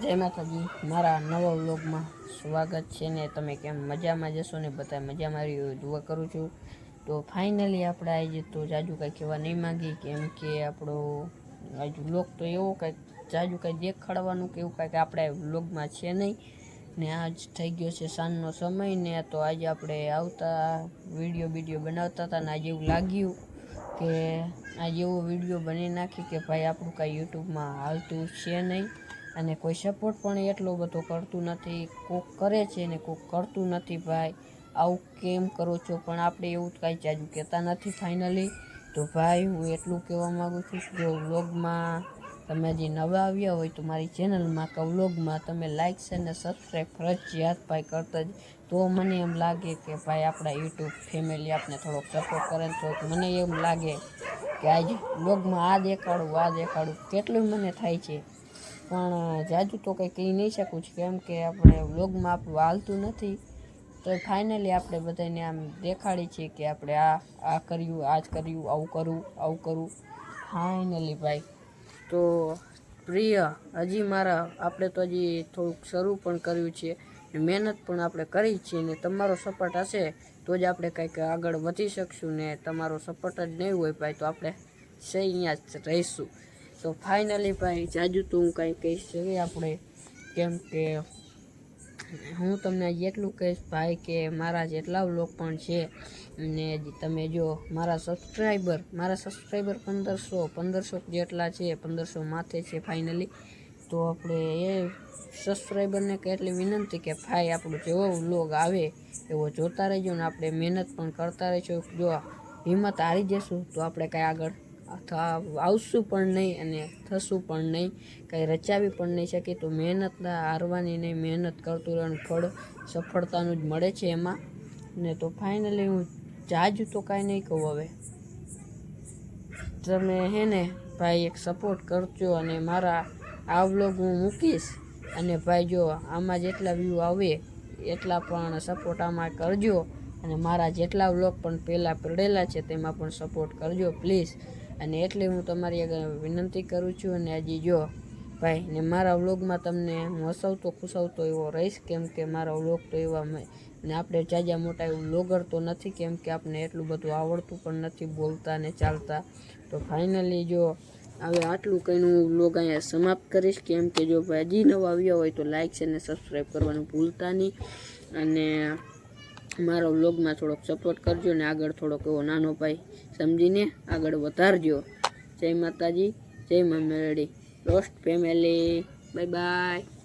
જય માતાજી, મારા નવા વ્લોગમાં સ્વાગત છે ને તમે કેમ મજામાં જશો ને? બધા મજામાં રહ્યો દુઆ કરું છું. તો ફાઇનલી આપણે આજે તો જાજુ કાંઈ કહેવા નહીં માંગી, કેમ કે આપણો આજુ વ્લોગ તો એવો કાંઈક જાજુ કાંઈ દેખાડવાનું કે એવું કાંઈક આપણે વ્લોગમાં છે નહીં. ને આજ થઈ ગયો છે સાંજનો સમય ને તો આજે આપણે આવતા વીડિયો વીડિયો બનાવતા હતા ને આજે એવું લાગ્યું કે આજે એવો વીડિયો બની નાખી કે ભાઈ આપણું કાંઈ યુટ્યુબમાં હાલતું છે નહીં. અને કોઈ સપોર્ટ પણ એટલો બધો કરતું નથી. કોક કરે છે ને કોક કરતું નથી ભાઈ. આવું કેમ કરો છો? પણ આપણે એવું કાંઈ જાજુ કહેતા નથી ફાઇનલી તો ભાઈ, હું એટલું કહેવા માગું છું જો વ્લોગમાં તમે હજી નવા આવ્યા હોય તો મારી ચેનલમાં કે વ્લોગમાં તમે લાઇક છે ને સબસ્ક્રાઈબ ફરજિયાત ભાઈ કરતા જ. તો મને એમ લાગે કે ભાઈ આપણા યુટ્યુબ ફેમિલી આપને થોડોક સપોર્ટ કરે તો મને એમ લાગે કે આજે વ્લોગમાં આ દેખાડું આ દેખાડું. કેટલું મને થાય છે. પણ જાજુ તો કંઈ કહી નહીં શકું છું. કેમ કે આપણે વ્લોગમાં આપણું હાલતું નથી. તો ફાઇનલી આપણે બધાને આમ દેખાડી છીએ કે આપણે આ આ કર્યું, આ જ કર્યું, આવું કરવું આવું કરવું ફાઇનલી ભાઈ. તો પ્રિય, હજી મારા, આપણે તો હજી થોડુંક શરૂ પણ કર્યું છે. મહેનત પણ આપણે કરી છીએ ને તમારો સપોર્ટ હશે તો જ આપણે કંઈક આગળ વધી શકશું ને તમારો સપોર્ટ જ નહીં હોય ભાઈ તો આપણે સહી અહીંયા જ રહીશું. તો ફાઇનલી ભાઈ, જાજુ તો હું કાંઈ કહીશ, જોઈએ આપણે કેમ કે હું તમને એટલું કહીશ ભાઈ કે મારા જેટલા લોક પણ છે ને તમે જો મારા સબસ્ક્રાઈબર મારા સબસ્ક્રાઈબર પંદરસો પંદરસો જેટલા છે, પંદરસો માથે છે ફાઇનલી તો આપણે એ સબસ્ક્રાઈબરને એટલી વિનંતી કે ભાઈ આપણું જેવો વ્લોગ આવે, એવો જોતા રહેજો ને આપણે મહેનત પણ કરતા રહીશું. જો હિંમત હારી જશું, તો આપણે કાંઈ આગળ આવશું પણ નહીં અને થશું પણ નહીં. કંઈ રચાવી પણ નહીં શકે તો મહેનત હારવાની નહીં મહેનત કરતું રહેવાનું ફળ સફળતાનું જ મળે છે એમાં. ને તો ફાઇનલી હું જાજુ તો કાંઈ નહીં કહું હવે. તમે હે ને ભાઈ એક સપોર્ટ કરજો અને મારા આ વ્લોગ હું મૂકીશ. અને ભાઈ જો આમાં જેટલા વ્યૂ આવે એટલા પણ સપોર્ટ આમાં કરજો. અને મારા જેટલા વ્લોગ પણ પહેલાં પડેલા છે તેમાં પણ સપોર્ટ કરજો પ્લીઝ અને એટલે હું તમારી આગળ વિનંતી કરું છું અને હજી જો ભાઈ, ને મારા વ્લોગમાં તમને હું હસાવતો ખુશાવતો એવો રહીશ, કેમ કે મારા વ્લોગ તો એવા ને આપણે જાજા મોટા એવું વ્લોગર તો નથી, કેમ કે આપણને એટલું બધું આવડતું પણ નથી બોલતા ને ચાલતા. તો ફાઇનલી જો હવે આટલું કંઈનું વ્લોગ અહીંયા સમાપ્ત કરીશ, કેમ કે જો ભાઈ હજી નવા આવ્યા હોય તો લાઇક છે ને સબસ્ક્રાઈબ કરવાનું ભૂલતા નહીં. અને મારા વ્લોગમાં થોડોક સપોર્ટ કરજો ને આગળ થોડોક એવો નાનો ભાઈ સમજીને આગળ વધારજો. જય માતાજી, જય મા મેરડી. Roast family bye bye